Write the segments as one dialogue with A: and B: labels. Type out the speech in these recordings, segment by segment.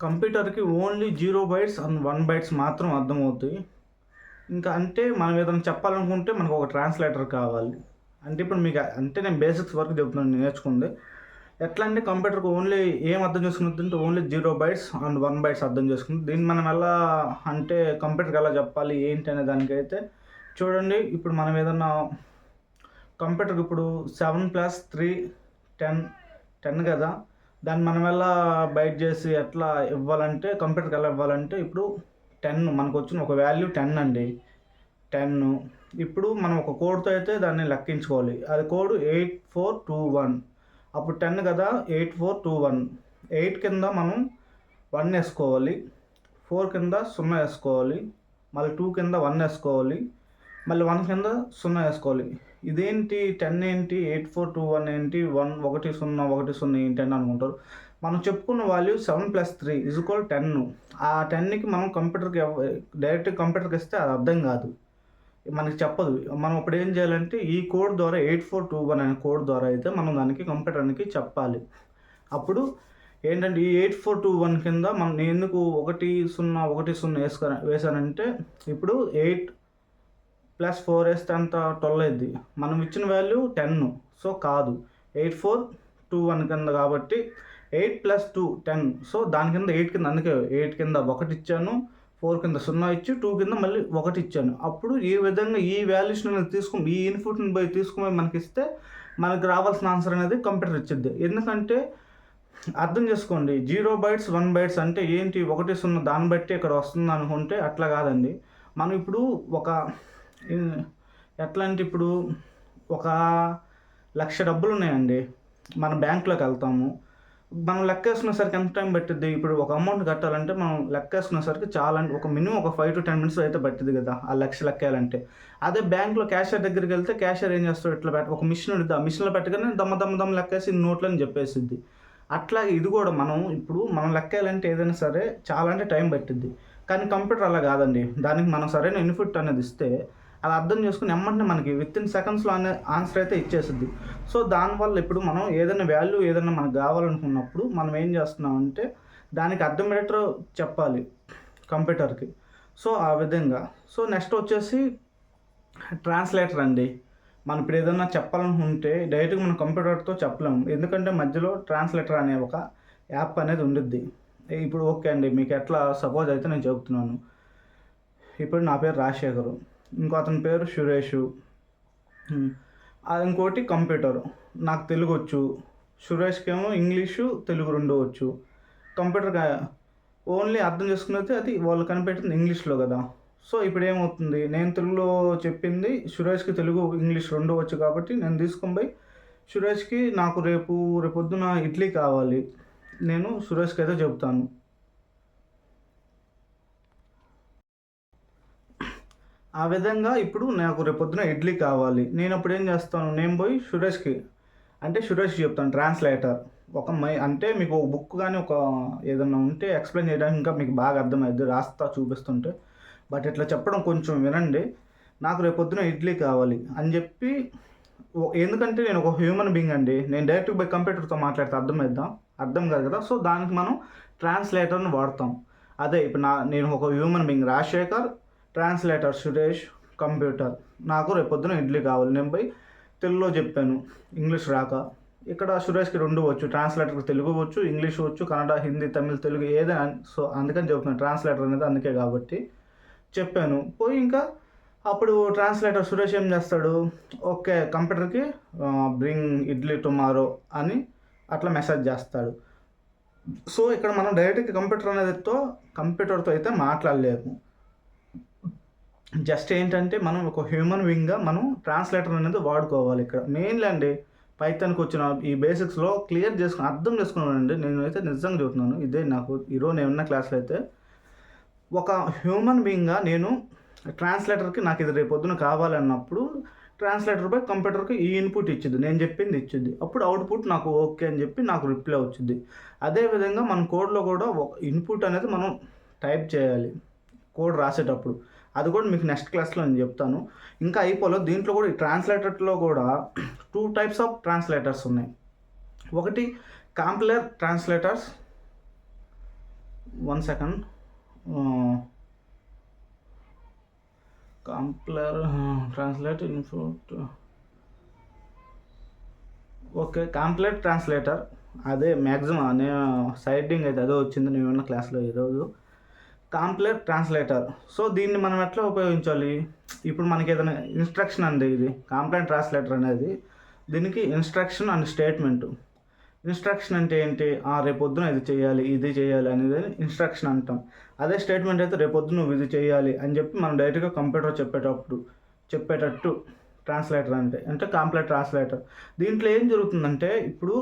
A: కంప్యూటర్కి only zero bytes and one bytes మాత్రం అర్థమవుతాయి. ఇంకా అంటే మనం ఏదైనా చెప్పాలనుకుంటే మనకు ఒక ట్రాన్స్లేటర్ కావాలి. అంటే ఇప్పుడు మీకు అంటే నేను బేసిక్స్ వరకు చెప్తున్నాను నేను నేర్చుకుంది. ఎట్లా అంటే కంప్యూటర్కి ఓన్లీ ఏం అర్థం చేసుకున్నది అంటే only zero bytes and one bytes అర్థం చేసుకుంది. దీన్ని మనం ఎలా అంటే కంప్యూటర్కి ఎలా చెప్పాలి ఏంటి అనే దానికైతే చూడండి. ఇప్పుడు మనం ఏదన్నా కంప్యూటర్కి ఇప్పుడు seven plus three ten ten కదా? దాన్ని మనం ఎలా బైట్ చేసి ఎట్లా ఇవ్వాలంటే కంప్యూటర్కి ఎలా ఇవ్వాలంటే ఇప్పుడు టెన్ మనకు వచ్చిన ఒక వాల్యూ టెన్ అండి. టెన్. ఇప్పుడు మనం ఒక కోడ్తో అయితే దాన్ని లెక్కించుకోవాలి. అది code eight four two one. అప్పుడు టెన్ కదా eight four two one. Eight కింద మనం వన్ వేసుకోవాలి. ఫోర్ కింద సున్నా వేసుకోవాలి. మళ్ళీ టూ కింద వన్ వేసుకోవాలి. మళ్ళీ వన్ కింద సున్నా వేసుకోవాలి. ఇదేంటి టెన్ ఏంటి ఎయిట్ ఫోర్ టూ వన్ ఏంటి వన్ ఒకటి సున్నా ఒకటి సున్నా ఏంటి అని అనుకుంటారు. మనం చెప్పుకున్న value seven plus three is equal ten. ఆ టెన్కి మనం కంప్యూటర్కి డైరెక్ట్ కంప్యూటర్కి ఇస్తే అది అర్థం కాదు. మనకి చెప్పదు. మనం ఇప్పుడు ఏం చేయాలంటే ఈ కోడ్ ద్వారా ఎయిట్ ఫోర్ టూ వన్ అనే కోడ్ ద్వారా అయితే మనం దానికి కంప్యూటర్కి చెప్పాలి. అప్పుడు ఏంటంటే ఈ ఎయిట్ ఫోర్ టూ వన్ కింద మనం ఎందుకు ఒకటి సున్నా ఒకటి సున్నా వేసుక వేసానంటే ఇప్పుడు ఎయిట్ ప్లస్ ఫోర్ వేస్తే అంత ట్వెల్వ్ అయింది. మనం ఇచ్చిన వాల్యూ టెన్. సో కాదు. ఎయిట్ ఫోర్ టూ వన్ కింద కాబట్టి eight plus two ten. So దాని కింద ఎయిట్ కింద అందుకే ఎయిట్ కింద ఒకటి ఇచ్చాను ఫోర్ కింద సున్నా ఇచ్చి టూ కింద మళ్ళీ ఒకటి ఇచ్చాను. అప్పుడు ఈ విధంగా ఈ వాల్యూస్ తీసుకుని ఈ ఇన్పుట్ని పోయి తీసుకుని మనకి ఇస్తే మనకు రావాల్సిన ఆన్సర్ అనేది కంప్యూటర్ ఇచ్చిద్ది. ఎందుకంటే అర్థం చేసుకోండి జీరో బైట్స్ వన్ బైట్స్ అంటే ఏంటి? ఒకటి సున్నా దాన్ని బట్టి ఇక్కడ వస్తుంది అనుకుంటే అట్లా కాదండి. మనం ఇప్పుడు ఒక ఎట్లా అంటే ఇప్పుడు ఒక లక్ష డబ్బులు ఉన్నాయండి. మన బ్యాంక్లోకి వెళ్తాము. మనం లెక్కేసుకునేసరికి ఎంత టైం పట్టిద్ది? ఇప్పుడు ఒక అమౌంట్ కట్టాలంటే మనం లెక్కేసుకునేసరికి చాలా అంటే ఒక మినిమం ఒక ఫైవ్ టు టెన్ మినిట్స్ అయితే పట్టింది కదా ఆ లక్ష లెక్కేయాలంటే. అదే బ్యాంక్లో క్యాషియర్ దగ్గరికి వెళ్తే క్యాషియర్ ఏం చేస్తాడు? ఇట్లా పెట్ట ఒక మిషన్ ఉంటుంది ఆ మిషన్లో పెట్టగానే దమ్మ దమ్మ దమ్మ లెక్కేసి నోట్లని చెప్పేసిద్ది. అట్లాగే ఇది కూడా మనం ఇప్పుడు మనం లెక్కేయాలంటే ఏదైనా సరే చాలా అంటే టైం పట్టిద్ది. కానీ కంప్యూటర్ అలా కాదండి. దానికి మనం సరైన ఇన్పుట్ అనేది ఇస్తే అది అర్థం చేసుకుని ఎమ్మంటే మనకి విత్ ఇన్ సెకండ్స్లో అనే ఆన్సర్ అయితే ఇచ్చేస్తుంది సో దానివల్ల ఇప్పుడు మనం ఏదైనా వాల్యూ ఏదైనా మనకు కావాలనుకున్నప్పుడు మనం ఏం చేస్తున్నామంటే దానికి అర్థమయ్యేటో చెప్పాలి కంప్యూటర్కి సో ఆ విధంగా. సో నెక్స్ట్ వచ్చేసి ట్రాన్స్లేటర్ అండి. మనం ఇప్పుడు ఏదైనా చెప్పాలనుకుంటే డైరెక్ట్గా మనం కంప్యూటర్తో చెప్పలేము. ఎందుకంటే మధ్యలో ట్రాన్స్లేటర్ అనే ఒక యాప్ అనేది ఉండిద్ది. ఇప్పుడు ఓకే అండి. మీకు ఎట్లా సపోజ్ అయితే నేను చెబుతున్నాను. ఇప్పుడు నా పేరు రాజశేఖరు. ఇంకో అతని పేరు సురేష్. ఇంకోటి కంప్యూటర్. నాకు తెలుగు వచ్చు. సురేష్కి ఏమో ఇంగ్లీషు తెలుగు రెండు వచ్చు. కంప్యూటర్ ఓన్లీ అర్థం చేసుకున్నది అది వాళ్ళు కనిపెట్టింది ఇంగ్లీష్లో కదా. సో ఇప్పుడు ఏమవుతుంది నేను తెలుగులో చెప్పింది సురేష్కి తెలుగు ఇంగ్లీష్ రెండు వచ్చు కాబట్టి నేను తీసుకొని పోయి సురేష్కి నాకు రేపు రేపొద్దున ఇడ్లీ కావాలి. నేను సురేష్కి అయితే చెప్తాను. ఆ విధంగా ఇప్పుడు నాకు రేపొద్దున ఇడ్లీ కావాలి. నేను అప్పుడు ఏం చేస్తాను? నేను పోయి సురేష్కి అంటే సురేష్ చెప్తాను ట్రాన్స్లేటర్. ఒక మై అంటే మీకు ఒక బుక్ కానీ ఒక ఏదన్నా ఉంటే ఎక్స్ప్లెయిన్ చేయడానికి ఇంకా మీకు బాగా అర్థమైద్ది. రాస్తా చూపిస్తుంటే. బట్ ఇట్లా చెప్పడం కొంచెం వినండి. నాకు రేపొద్దున ఇడ్లీ కావాలి అని చెప్పి ఓ- ఎందుకంటే నేను ఒక హ్యూమన్ బీయింగ్ అండి. నేను డైరెక్ట్ బై కంప్యూటర్తో మాట్లాడితే అర్థమవుద్దాం అర్థం కాదు కదా. సో దానికి మనం ట్రాన్స్లేటర్ని వాడతాం. అదే ఇప్పుడు నా నేను ఒక human being Rajasekhar translator Suresh computer. నాకు రేపొద్దున ఇడ్లీ కావాలి. నేను పోయి తెలుగులో చెప్పాను. ఇంగ్లీష్ రాక. ఇక్కడ సురేష్కి రెండు వచ్చు. ట్రాన్స్లేటర్కి తెలుగు వచ్చు ఇంగ్లీష్ వచ్చు కన్నడ హిందీ తమిళ్ తెలుగు ఏదైనా సో అందుకని చెప్తున్నాను ట్రాన్స్లేటర్ అనేది అందుకే కాబట్టి చెప్పాను. పోయి ఇంకా అప్పుడు ట్రాన్స్లేటర్ సురేష్ ఏం చేస్తాడు? ఓకే కంప్యూటర్కి బ్రింగ్ ఇడ్లీ టుమారో అని అట్లా మెసేజ్ చేస్తాడు. సో ఇక్కడ మనం డైరెక్ట్గా కంప్యూటర్ అనేదితో కంప్యూటర్తో అయితే మాట్లాడలేము. జస్ట్ ఏంటంటే మనం ఒక హ్యూమన్ వింగ్గా మనం ట్రాన్స్లేటర్ అనేది వాడుకోవాలి ఇక్కడ. మెయిన్లీ అండి పైథాన్కి వచ్చిన ఈ బేసిక్స్లో క్లియర్ చేసుకుని అర్థం చేసుకున్నానండి. నేను అయితే నిజంగా చెబుతున్నాను ఇదే నాకు ఈరోజు నేను ఉన్న క్లాస్లో అయితే. ఒక హ్యూమన్ బీయింగ్గా నేను ట్రాన్స్లేటర్కి నాకు ఇది రేపు పొద్దున కావాలన్నప్పుడు ట్రాన్స్లేటర్ పై కంప్యూటర్కి ఈ ఇన్పుట్ ఇచ్చింది నేను చెప్పింది ఇచ్చింది అప్పుడు అవుట్పుట్ నాకు ఓకే అని చెప్పి నాకు రిప్లై వచ్చింది అదేవిధంగా మన కోడ్లో కూడా ఒక ఇన్పుట్ అనేది మనం టైప్ చేయాలి కోడ్ రాసేటప్పుడు. అది కూడా మీకు నెక్స్ట్ క్లాస్లో నేను చెప్తాను. ఇంకా అయిపోలేదు దీంట్లో కూడా ఈ ట్రాన్స్లేటర్లో కూడా టూ టైప్స్ ఆఫ్ ట్రాన్స్లేటర్స్ ఉన్నాయి. ఒకటి compiler translators one second compiler translate ఇన్ఫోట్ okay complete translator అదే మ్యాక్సిమం నేను సైడింగ్ అయితే అదే వచ్చింది నేను ఉన్న క్లాస్లో ఈరోజు కాంప్లెట్ ట్రాన్స్లేటర్. సో దీన్ని మనం ఎట్లా ఉపయోగించాలి? ఇప్పుడు మనకి ఏదైనా ఇన్స్ట్రక్షన్ అండి ఇది. కాంప్లెట్ ట్రాన్స్లేటర్ అనేది దీనికి ఇన్స్ట్రక్షన్ అండ్ స్టేట్మెంట్. ఇన్స్ట్రక్షన్ అంటే ఏంటి? ఆ రేపొద్దున ఇది చేయాలి ఇది చేయాలి అనేది ఇన్స్ట్రక్షన్ అంటాం. అదే స్టేట్మెంట్ అయితే రేపొద్దు నువ్వు ఇది చేయాలి అని చెప్పి మనం డైరెక్ట్గా కంప్యూటర్ చెప్పేటప్పుడు చెప్పేటట్టు ట్రాన్స్లేటర్ అంటే అంటే కాంప్లెట్ ట్రాన్స్లేటర్. దీంట్లో ఏం జరుగుతుందంటే ఇప్పుడు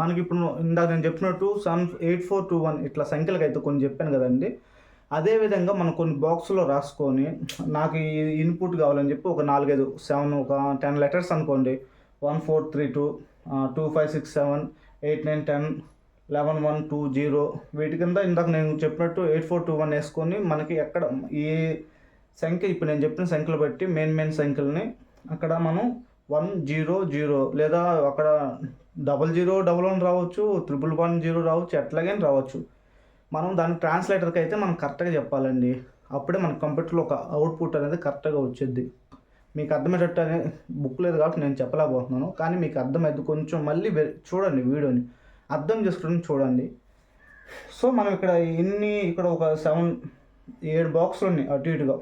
A: మనకి ఇప్పుడు ఇందాక నేను చెప్పినట్టు సన్ ఎయిట్ ఫోర్ టూ వన్ ఇట్లా సంఖ్యలకు అయితే కొన్ని చెప్పాను కదండి. అదేవిధంగా మనం కొన్ని బాక్స్లో రాసుకొని నాకు ఈ ఇన్పుట్ కావాలని చెప్పి ఒక నాలుగైదు సెవెన్ ఒక టెన్ లెటర్స్ అనుకోండి. One four three two two five six seven eight nine ten eleven one two zero వీటి కింద ఇందాక నేను చెప్పినట్టు ఎయిట్ ఫోర్ టూ వన్ వేసుకొని మనకి ఎక్కడ ఈ సంఖ్య ఇప్పుడు నేను చెప్పిన సంఖ్యలు బట్టి మెయిన్ మెయిన్ సంఖ్యలని అక్కడ మనం వన్ జీరో జీరో లేదా అక్కడ డబల్ జీరో డబల్ వన్ రావచ్చు త్రిపుల్ వన్ జీరో రావచ్చు ఎట్లాగైనా రావచ్చు. మనం దాని ట్రాన్స్లేటర్కి అయితే మనం కరెక్ట్గా చెప్పాలండి. అప్పుడే మన కంప్యూటర్లో ఒక అవుట్పుట్ అనేది కరెక్ట్గా వచ్చేది. మీకు అర్థమయ్యేటట్టు అనే బుక్ లేదు కాబట్టి నేను చెప్పలేకపోతున్నాను. కానీ మీకు అర్థమైంది కొంచెం మళ్ళీ చూడండి వీడియోని. అర్థం చేసుకోవడం చూడండి. సో మనం ఇక్కడ ఎన్ని ఇక్కడ ఒక సెవెన్ ఏడు బాక్సులు ఉన్నాయి అటు ఇటుగా.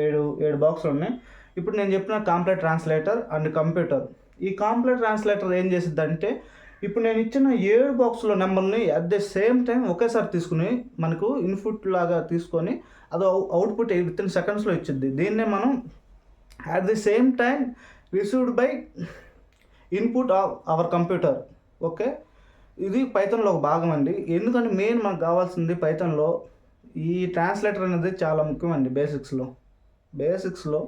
A: ఏడు ఏడు బాక్సులు ఉన్నాయి. ఇప్పుడు నేను చెప్పిన కాంప్లెట్ ట్రాన్స్లేటర్ అండ్ కంప్యూటర్ ఈ కాంప్లెట్ ట్రాన్స్లేటర్ ఏం చేసిద్ది అంటే ఇప్పుడు నేను ఇచ్చిన ఏడు బాక్సుల నెంబర్ని అట్ ద సేమ్ టైం ఒకేసారి తీసుకుని మనకు ఇన్పుట్ లాగా తీసుకొని అది అవుట్పుట్ విత్ ఇన్ సెకండ్స్లో ఇచ్చింది దీన్నే మనం at the same time received by input of our computer okay? ఇది పైథాన్లో ఒక భాగం అండి. ఎందుకంటే మెయిన్ మనకు కావాల్సింది పైథాన్లో ఈ ట్రాన్స్లేటర్ అనేది చాలా ముఖ్యం అండి బేసిక్స్లో బేసిక్స్లో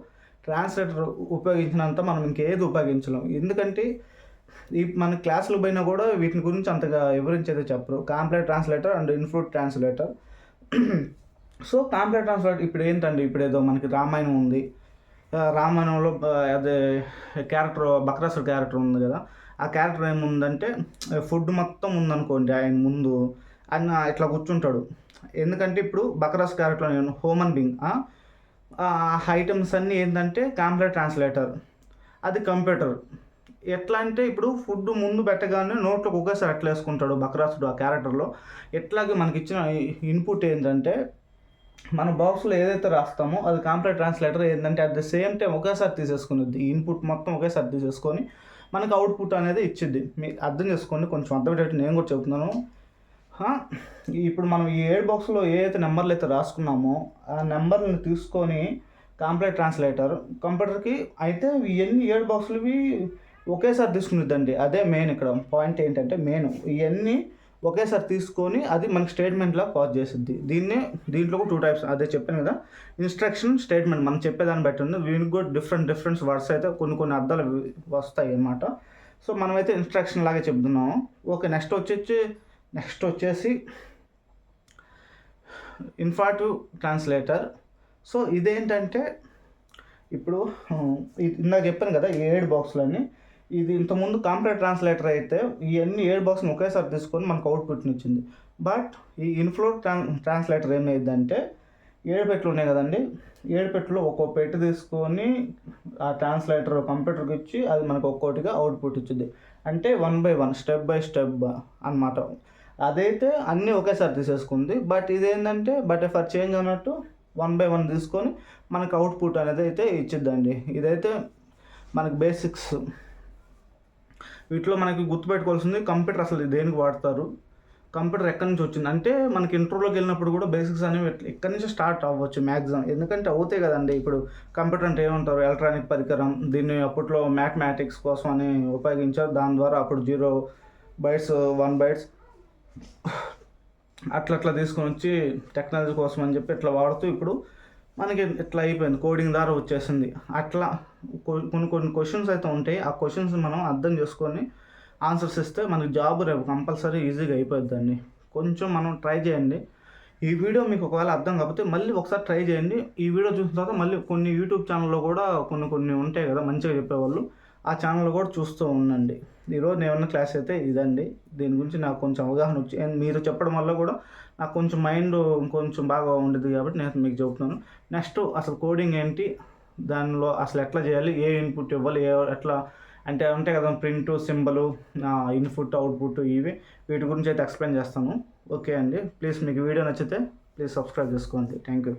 A: ట్రాన్స్లేటర్ ఉపయోగించినంత మనం ఇంకేది ఉపయోగించలేం. ఎందుకంటే ఈ మన క్లాసులు పోయినా కూడా వీటిని గురించి అంతగా వివరించేది చెప్పరు. కాంప్లెట్ ట్రాన్స్లేటర్ అండ్ ఇన్ఫ్రూట్ ట్రాన్స్లేటర్. సో కాంప్లెట్ ట్రాన్స్లేటర్ ఇప్పుడు ఏంటండి? ఇప్పుడు ఏదో మనకి రామాయణం ఉంది. రామాయణంలో అదే క్యారెక్టర్ బక్రాసుడు క్యారెక్టర్ ఉంది కదా. ఆ క్యారెక్టర్ ఏముందంటే ఫుడ్ మొత్తం ఉందనుకోండి ఆయన ముందు. ఆయన ఇట్లా కూర్చుంటాడు. ఎందుకంటే ఇప్పుడు బక్రాస్ క్యారెక్టర్ నేను హ్యూమన్ బీయింగ్ ఆ? ఐటమ్స్ అన్నీ ఏంటంటే కాంప్లెట్ ట్రాన్స్లేటర్. అది కంప్యూటర్. ఎట్లా అంటే ఇప్పుడు ఫుడ్ ముందు పెట్టగానే నోట్లోకి ఒకేసారి ఎట్లా వేసుకుంటాడు బక్రాసుడు ఆ క్యారెక్టర్లో. ఎట్లాగే మనకి ఇచ్చిన ఇన్పుట్ ఏంటంటే మన బాక్స్లో ఏదైతే రాస్తామో అది కాంప్లెట్ ట్రాన్స్లేటర్ ఏంటంటే అట్ ద సేమ్ టైం ఒకేసారి తీసేసుకునేది ఇన్పుట్ మొత్తం ఒకేసారి తీసేసుకొని మనకు అవుట్పుట్ అనేది ఇచ్చిద్ది. మీరు అర్థం చేసుకోండి కొంచెం అర్థమయ్యేటట్టు నేను కూడా చెప్తున్నాను. ఇప్పుడు మనం ఈ ఏడు బాక్స్లో ఏదైతే నెంబర్లు అయితే రాసుకున్నామో ఆ నెంబర్ని తీసుకొని కాంప్లీట్ ట్రాన్స్లేటర్ కంప్యూటర్కి అయితే ఇవన్నీ ఏడు బాక్సులవి ఒకేసారి తీసుకునిద్దండి అదే మెయిన్ ఇక్కడ పాయింట్ ఏంటంటే మెయిన్ ఇవన్నీ ఒకేసారి తీసుకొని అది మనకి స్టేట్మెంట్లా పాస్ చేసిద్ది. దీన్నే దీంట్లో కూడా టూ టైప్స్ అదే చెప్పాను కదా. ఇన్స్ట్రక్షన్ స్టేట్మెంట్ మనం చెప్పేదాన్ని బట్టి ఉంది. దీనికి కూడా డిఫరెంట్ డిఫరెంట్ వర్డ్స్ అయితే కొన్ని కొన్ని అర్థాలు వస్తాయి అన్నమాట. సో మనమైతే ఇన్స్ట్రక్షన్ లాగా చెప్తున్నాము. ఓకే నెక్స్ట్ వచ్చేసి నెక్స్ట్ వచ్చేసి ఇన్ఫాటివ్ ట్రాన్స్లేటర్ సో ఇదేంటంటే ఇప్పుడు ఇందాక చెప్పాను కదా ఈ ఏడు బాక్స్లన్నీ ఇది ఇంతకుముందు కాంప్లెట్ ట్రాన్స్లేటర్ అయితే ఇవన్నీ ఏడు బాక్స్ని ఒకేసారి తీసుకొని మనకు అవుట్పుట్ని ఇచ్చింది. బట్ ఈ ఇన్ఫ్లో ట్రాన్ ట్రాన్స్లేటర్ ఏమైందంటే ఏడు పెట్లు ఉన్నాయి కదండి. ఏడు పెట్టులో ఒక్కో పెట్టు తీసుకొని ఆ ట్రాన్స్లేటర్ కంప్యూటర్కి ఇచ్చి అది మనకు ఒక్కోటిగా అవుట్పుట్ ఇచ్చింది. అంటే one by one step by step అన్నమాట. అదైతే అన్నీ ఒకేసారి తీసేసుకుంది. బట్ ఇదేంటంటే బట్ ఫర్ చేంజ్ అన్నట్టు వన్ బై వన్ తీసుకొని మనకు అవుట్పుట్ అనేది అయితే ఇచ్చిద్దండి. ఇదైతే మనకు బేసిక్స్ వీటిలో మనకి గుర్తుపెట్టుకోవాల్సింది కంప్యూటర్ అసలు దేనికి వాడతారు? కంప్యూటర్ ఎక్కడి నుంచి వచ్చింది? అంటే మనకి ఇంటర్వ్యూలోకి వెళ్ళినప్పుడు కూడా బేసిక్స్ అనేవి ఎక్కడి నుంచి స్టార్ట్ అవ్వచ్చు మ్యాక్సిమం? ఎందుకంటే అవుతాయి కదండి. ఇప్పుడు కంప్యూటర్ అంటే ఏమంటారు? ఎలక్ట్రానిక్ పరికరం. దీన్ని అప్పట్లో మ్యాథమెటిక్స్ కోసం అని ఉపయోగించారు. దాని ద్వారా అప్పుడు జీరో బైట్స్ వన్ బైట్స్ అట్లా అట్లా తీసుకొని వచ్చి టెక్నాలజీ కోసం అని చెప్పి ఇట్లా వాడుతూ ఇప్పుడు మనకి ఇట్లా అయిపోయింది కోడింగ్ ద్వారా వచ్చేసింది. అట్లా కొన్ని కొన్ని క్వశ్చన్స్ అయితే ఉంటాయి. ఆ క్వశ్చన్స్ మనం అర్థం చేసుకొని ఆన్సర్స్ ఇస్తే మనకి జాబ్ రేపు కంపల్సరీ ఈజీగా అయిపోద్దండి కొంచెం మనం ట్రై చేయండి. ఈ వీడియో మీకు ఒకవేళ అర్థం కాకపోతే మళ్ళీ ఒకసారి ట్రై చేయండి. ఈ వీడియో చూసిన తర్వాత మళ్ళీ కొన్ని యూట్యూబ్ ఛానల్లో కూడా కొన్ని కొన్ని ఉంటాయి కదా మంచిగా చెప్పేవాళ్ళు. ఆ ఛానల్లో కూడా చూస్తూ ఉండండి. ఈరోజు నేను ఉన్న క్లాస్ అయితే ఇదండి. దీని గురించి నాకు కొంచెం అవగాహన వచ్చి అండ్ మీరు చెప్పడం వల్ల కూడా నాకు కొంచెం మైండ్ కొంచెం బాగా ఉండేది కాబట్టి నేను మీకు చెబుతున్నాను. నెక్స్ట్ అసలు కోడింగ్ ఏంటి? దానిలో అసలు ఎట్లా చేయాలి? ఏ ఇన్పుట్ ఇవ్వాలి? ఏ ఎట్లా? అంటే ఉంటాయి కదా ప్రింట్ సింబల్ ఇన్పుట్ అవుట్పుట్ ఇవి. వీటి గురించి అయితే ఎక్స్ప్లెయిన్ చేస్తాను. ఓకే అండి. ప్లీజ్ మీకు వీడియో నచ్చితే ప్లీజ్ సబ్స్క్రైబ్ చేసుకోండి. Thank you.